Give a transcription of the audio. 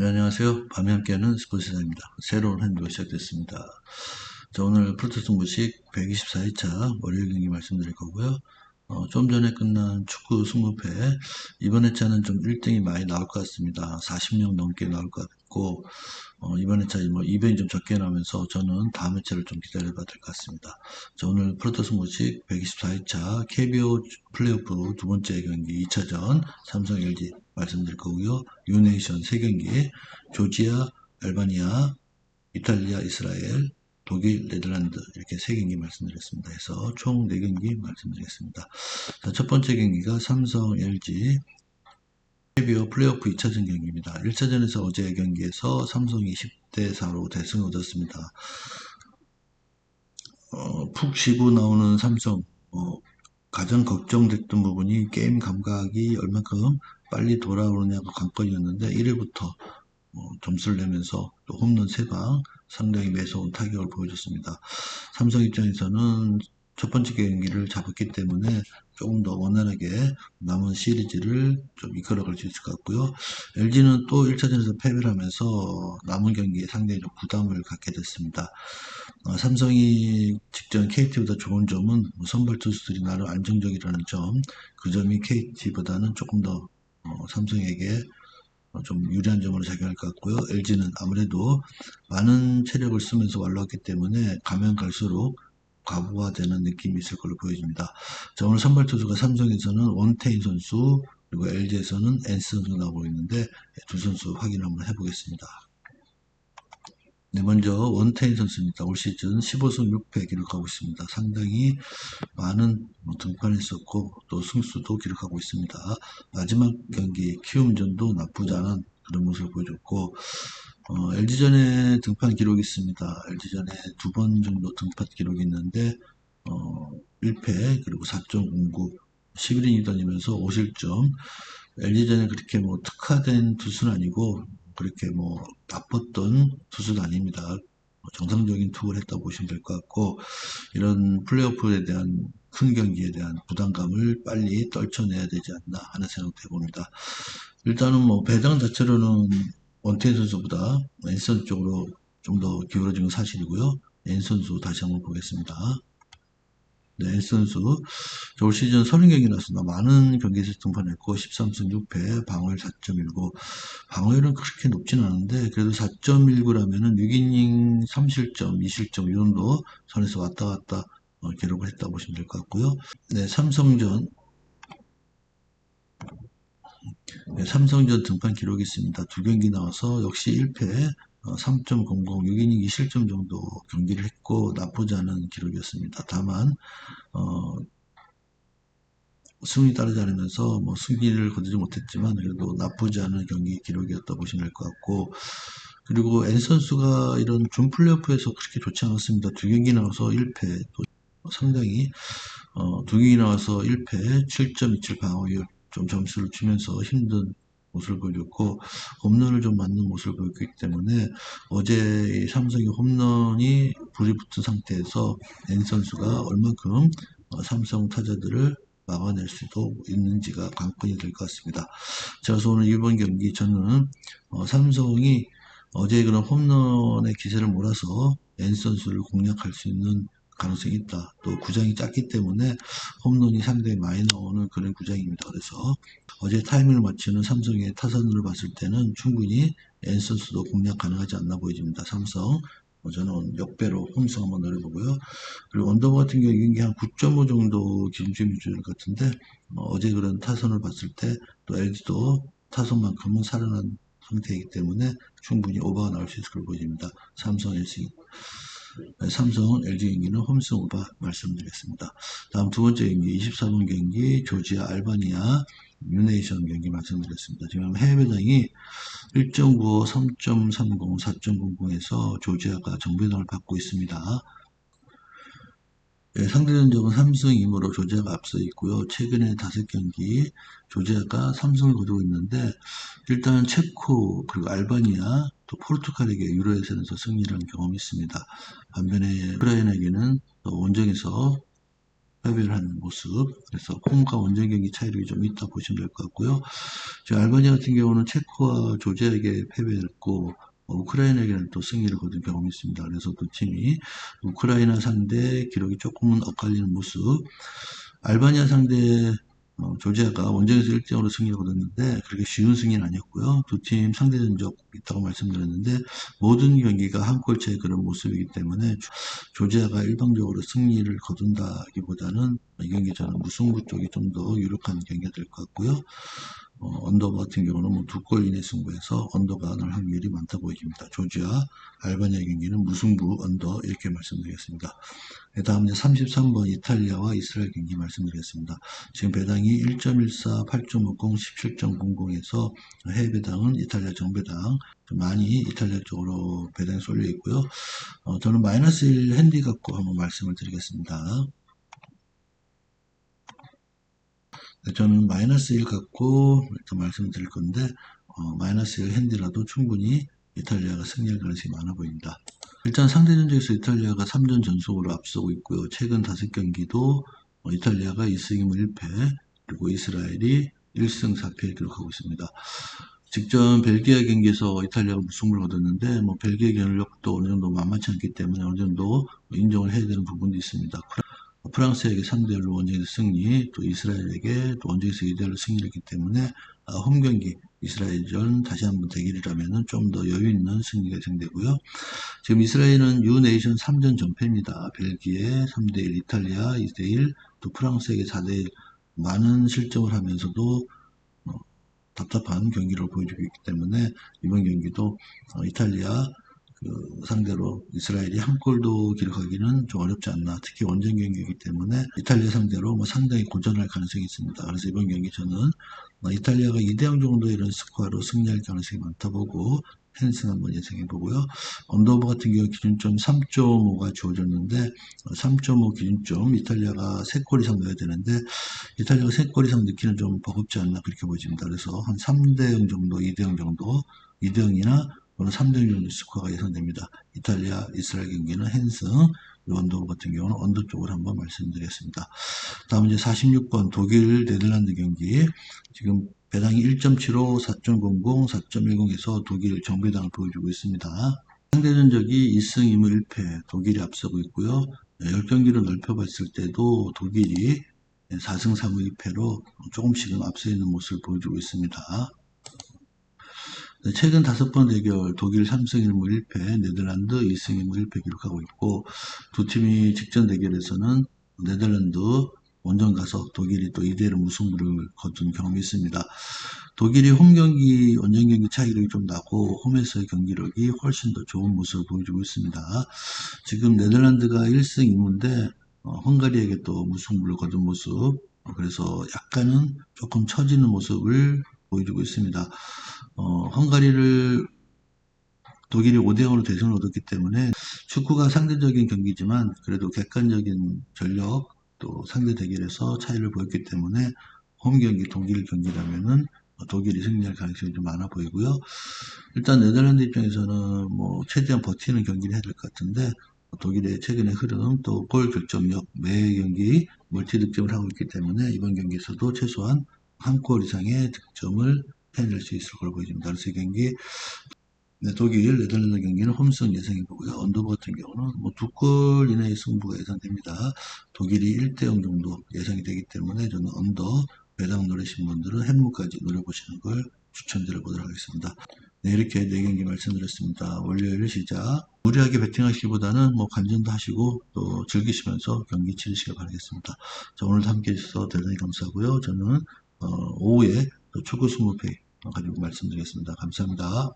네, 안녕하세요. 밤에 함께하는 스포츠사입니다. 새로운 한 주가 시작됐습니다. 자, 오늘 프로토스 무식 124회차 월요일 경기 말씀드릴 거고요. 어, 좀 전에 끝난 축구 승부패 이번 회차는 좀 1등이 많이 나올 것 같습니다. 40명 넘게 나올 것 같고 어, 이번 회차 뭐 이변이 좀 적게 나오면서 저는 다음 회차를 좀 기다려봐야 될 것 같습니다. 자, 오늘 프로토스 무식 124회차 KBO 플레이오프 두 번째 경기 2차전 삼성 LG 말씀드릴 거고요. 유네이션 3경기, 조지아, 알바니아, 이탈리아, 이스라엘, 독일, 네덜란드 이렇게 3경기 말씀드렸습니다. 해서 총 4경기 말씀드리겠습니다. 자, 첫 번째 경기가 삼성, LG, KBO 플레이오프 2차전 경기입니다. 1차전에서 어제 경기에서 삼성이 10대 4로 대승을 얻었습니다. 어, 푹 쉬고 나오는 삼성, 어, 가장 걱정됐던 부분이 게임 감각이 얼만큼 빨리 돌아오느냐가 관건이었는데 1회부터 어, 점수를 내면서 또 홈런 3방 상당히 매서운 타격을 보여줬습니다. 삼성 입장에서는 첫 번째 경기를 잡았기 때문에 조금 더 원활하게 남은 시리즈를 좀 이끌어갈 수 있을 것 같고요. LG는 또 1차전에서 패배를 하면서 남은 경기에 상당히 좀 부담을 갖게 됐습니다. 어, 삼성이 직전 KT보다 좋은 점은 뭐 선발 투수들이 나름 안정적이라는 점, 그 점이 KT보다는 조금 더 어, 삼성에게 어, 좀 유리한 점으로 작용할 것 같고요. LG는 아무래도 많은 체력을 쓰면서 완로했기 때문에 가면 갈수록 과부하되는 느낌이 있을 걸로 보여집니다. 자, 오늘 선발 투수가 삼성에서는 원태인 선수 그리고 LG에서는 엔스 선수 나오고 있는데 두 선수 확인 한번 해보겠습니다. 네, 먼저 원태인 선수입니다. 올 시즌 15승 6패 기록하고 있습니다. 상당히 많은 뭐 등판했었고 또 승수도 기록하고 있습니다. 마지막 경기 키움전도 나쁘지 않은 그런 모습을 보여줬고 어, LG전에 등판 기록이 있습니다. LG전에 두 번 정도 등판 기록이 있는데 어, 1패 그리고 4.09 11인이다니면서 5실점 LG전에 그렇게 뭐 특화된 투수는 아니고 그렇게 뭐 나빴던 투수도 아닙니다. 뭐 정상적인 투구를 했다고 보시면 될 것 같고 이런 플레이오프에 대한 큰 경기에 대한 부담감을 빨리 떨쳐내야 되지 않나 하는 생각도 해봅니다. 일단은 뭐 배당 자체로는 원태인 선수보다 앤선 쪽으로 좀 더 기울어진 건 사실이고요. 앤 선수 다시 한번 보겠습니다. 네, 선수 올 시즌 30경기 나왔습니다. 많은 경기에서 등판했고 13승 6패, 방어율 4.19. 방어율은 그렇게 높지는 않은데 그래도 4.19라면은 6이닝 3실점, 2실점 이 정도 선에서 왔다 갔다 어, 기록을 했다 보시면 될 것 같고요. 네, 삼성전 네, 삼성전 등판 기록이 있습니다. 두 경기 나와서 역시 1패, 3.00, 6이닝 2실점 정도 경기를 했고 나쁘지 않은 기록이었습니다. 다만 어, 승리 따르지 않으면서 뭐 승리를 거두지 못했지만 그래도 나쁘지 않은 경기 기록이었다 보시면 될 것 같고 그리고 앤 선수가 이런 준 플레이오프에서 그렇게 좋지 않았습니다. 두 경기 나와서 1패 또 상당히 어, 두 경기 나와서 1패 7.27 방어율 좀 점수를 주면서 힘든 모습을 보여줬고 홈런을 좀 맞는 모습을 보였기 때문에 어제 삼성이 홈런이 불이 붙은 상태에서 앤 선수가 얼만큼 어, 삼성 타자들을 막아낼 수도 있는지가 관건이 될 것 같습니다. 자, 그래서 오늘 이번 경기 저는 어, 삼성이 어제 그런 홈런의 기세를 몰아서 앤 선수를 공략할 수 있는 가능성이 있다. 또 구장이 작기 때문에 홈런이 상당히 많이 나오는 그런 구장입니다. 그래서 어제 타이밍을 맞추는 삼성의 타선으로 봤을 때는 충분히 앤 선수도 공략 가능하지 않나 보여집니다. 삼성 어, 저는 역배로 홈승 한번 노려보고요. 그리고 언더버 같은 경우 경기 한9.5 정도 기준점이 주는 것 같은데 어, 제 그런 타선을 봤을 때 또 LG도 타선만큼은 살아난 상태이기 때문에 충분히 오버가 나올 수 있을 걸로 보여집니다. 삼성 LG 삼성 LG 경기는 홈승 오버 말씀드리겠습니다. 다음 두 번째 경기 24번 경기 조지아 알바니아 유네이션 경기 말씀드렸습니다. 지금 해외 배당이 1.95, 3.30, 4.00에서 조지아가 정배당을 받고 있습니다. 네, 상대 전적은 3승 2무로 조지아가 앞서 있고요. 최근에 다섯 경기 조지아가 3승을 거두고 있는데 일단 체코 그리고 알바니아 또 포르투갈에게 유로 예선에서 승리를 한 경험이 있습니다. 반면에 우크라이나에게는 원정에서 패배를 하는 모습. 그래서 홈과 원정 경기 차이력이 좀 있다 보시면 될 것 같고요. 지금 알바니아 같은 경우는 체코와 조지아에게 패배했고 어, 우크라이나에게는 또 승리를 거둔 경험이 있습니다. 그래서 두 팀이 우크라이나 상대 기록이 조금은 엇갈리는 모습. 알바니아 상대 어, 조지아가 원정에서 1대0으로 승리를 거뒀는데 그렇게 쉬운 승리는 아니었고요. 두 팀 상대 전적 있다고 말씀드렸는데 모든 경기가 한 골 차의 그런 모습이기 때문에 조- 조지아가 일방적으로 승리를 거둔다기보다는 이 경기 저는 무승부 쪽이 좀 더 유력한 경기가 될 것 같고요. 어, 언더 같은 경우는 뭐 두 골 이내 승부에서 언더가 날 확률이 많다 보입니다. 조지아, 알바니아 경기는 무승부 언더 이렇게 말씀드리겠습니다. 그 다음 이제 33번 이탈리아와 이스라엘 경기 말씀드리겠습니다. 지금 배당이 1.14, 8.50, 17.00에서 해외 배당은 이탈리아 정배당 좀 많이 이탈리아 쪽으로 배당이 쏠려 있고요. 어, 저는 마이너스 1 핸디 갖고 한번 말씀을 드리겠습니다. 네, 저는 마이너스 1 갖고 일단 말씀을 드릴 건데 어, 마이너스 1 핸디라도 충분히 이탈리아가 승리할 가능성이 많아 보입니다. 일단 상대 전적에서 이탈리아가 3전 전속으로 앞서고 있고요. 최근 5경기도 어, 이탈리아가 2승 1무 1패 그리고 이스라엘이 1승 4패를 기록하고 있습니다. 직전 벨기에 경기에서 이탈리아가 무승부를 거뒀는데 뭐 벨기에 경력도 어느 정도 만만치 않기 때문에 어느 정도 인정을 해야 되는 부분도 있습니다. 프랑스에게 3대1로 원정에서 승리, 또 이스라엘에게 또 원정에서 2대1로 승리를 했기 때문에 아, 홈 경기 이스라엘전 다시 한번 대결이라면 좀 더 여유 있는 승리가 예상되고요. 지금 이스라엘은 유네이션 3전 전패입니다. 벨기에 3대1, 이탈리아 2대1, 또 프랑스에게 4대1 많은 실점을 하면서도 어, 답답한 경기를 보여주고 있기 때문에 이번 경기도 어, 이탈리아 그 상대로 이스라엘이 한 골도 기록하기는 좀 어렵지 않나. 특히 원정 경기이기 때문에 이탈리아 상대로 뭐 상당히 고전할 가능성이 있습니다. 그래서 이번 경기 저는 어, 이탈리아가 2대0 정도 이런 스코어로 승리할 가능성이 많다 보고 펜슨 한번 예상해 보고요. 언더오버 같은 경우 기준점 3.5가 주어졌는데 3.5 기준점 이탈리아가 3골 이상 넣어야 되는데 이탈리아가 3골 이상 넣기는 좀 버겁지 않나 그렇게 보여집니다. 그래서 한 3대0 정도, 2대0 정도, 2대0이나 3대0 정도 스코어가 예상됩니다. 이탈리아, 이스라엘 경기는 핸승, 언더오버 같은 경우는 언더 쪽으로 한번 말씀드리겠습니다. 다음 이제 46번 독일 네덜란드 경기 지금 배당이 1.75, 4.00, 4.10에서 독일 정배당을 보여주고 있습니다. 상대 전적이 2승 2무 1패 독일이 앞서고 있고요. 10경기를 넓혀봤을 때도 독일이 4승 3무 2패로 조금씩은 앞서 있는 모습을 보여주고 있습니다. 네, 최근 다섯 번 대결 독일 3승 1무 1패, 네덜란드 2승 2무 1패 기록하고 있고 두 팀이 직전 대결에서는 네덜란드 원정 가서 독일이 또 2대1로 무승부를 거둔 경험이 있습니다. 독일이 홈 경기, 원정 경기 차이력이 좀 나고 홈에서의 경기력이 훨씬 더 좋은 모습을 보여주고 있습니다. 지금 네덜란드가 1승 2무인데 어, 헝가리에게 또 무승부를 거둔 모습 어, 그래서 약간은 조금 처지는 모습을 보여주고 있습니다. 어, 헝가리를 독일이 5대0으로 대승을 얻었기 때문에 축구가 상대적인 경기지만 그래도 객관적인 전력 또 상대 대결에서 차이를 보였기 때문에 홈 경기 독일 경기라면은 독일이 승리할 가능성이 좀 많아 보이고요. 일단 네덜란드 입장에서는 뭐 최대한 버티는 경기를 해야 될 것 같은데 독일의 최근의 흐름 또 골 결정력 매 경기 멀티 득점을 하고 있기 때문에 이번 경기에서도 최소한 한 골 이상의 득점을 해낼 수 있을 걸로 보입니다. 그래서 이 경기 네, 독일, 네덜란드 경기는 홈승 예상해 보고요. 언더버 같은 경우는 뭐 두 골 이내의 승부가 예상됩니다. 독일이 1대0 정도 예상이 되기 때문에 저는 언더 배당 노리신 분들은 햄무까지 노려보시는 걸 추천드려 보도록 하겠습니다. 네, 이렇게 네 경기 말씀드렸습니다. 월요일 시작. 무리하게 베팅하시기보다는 뭐 관전도 하시고 또 즐기시면서 경기 치르시길 바라겠습니다. 자, 오늘도 함께 해주셔서 대단히 감사하고요. 저는 어, 오후에 또 축구 승부페이 가지고 말씀드리겠습니다. 감사합니다.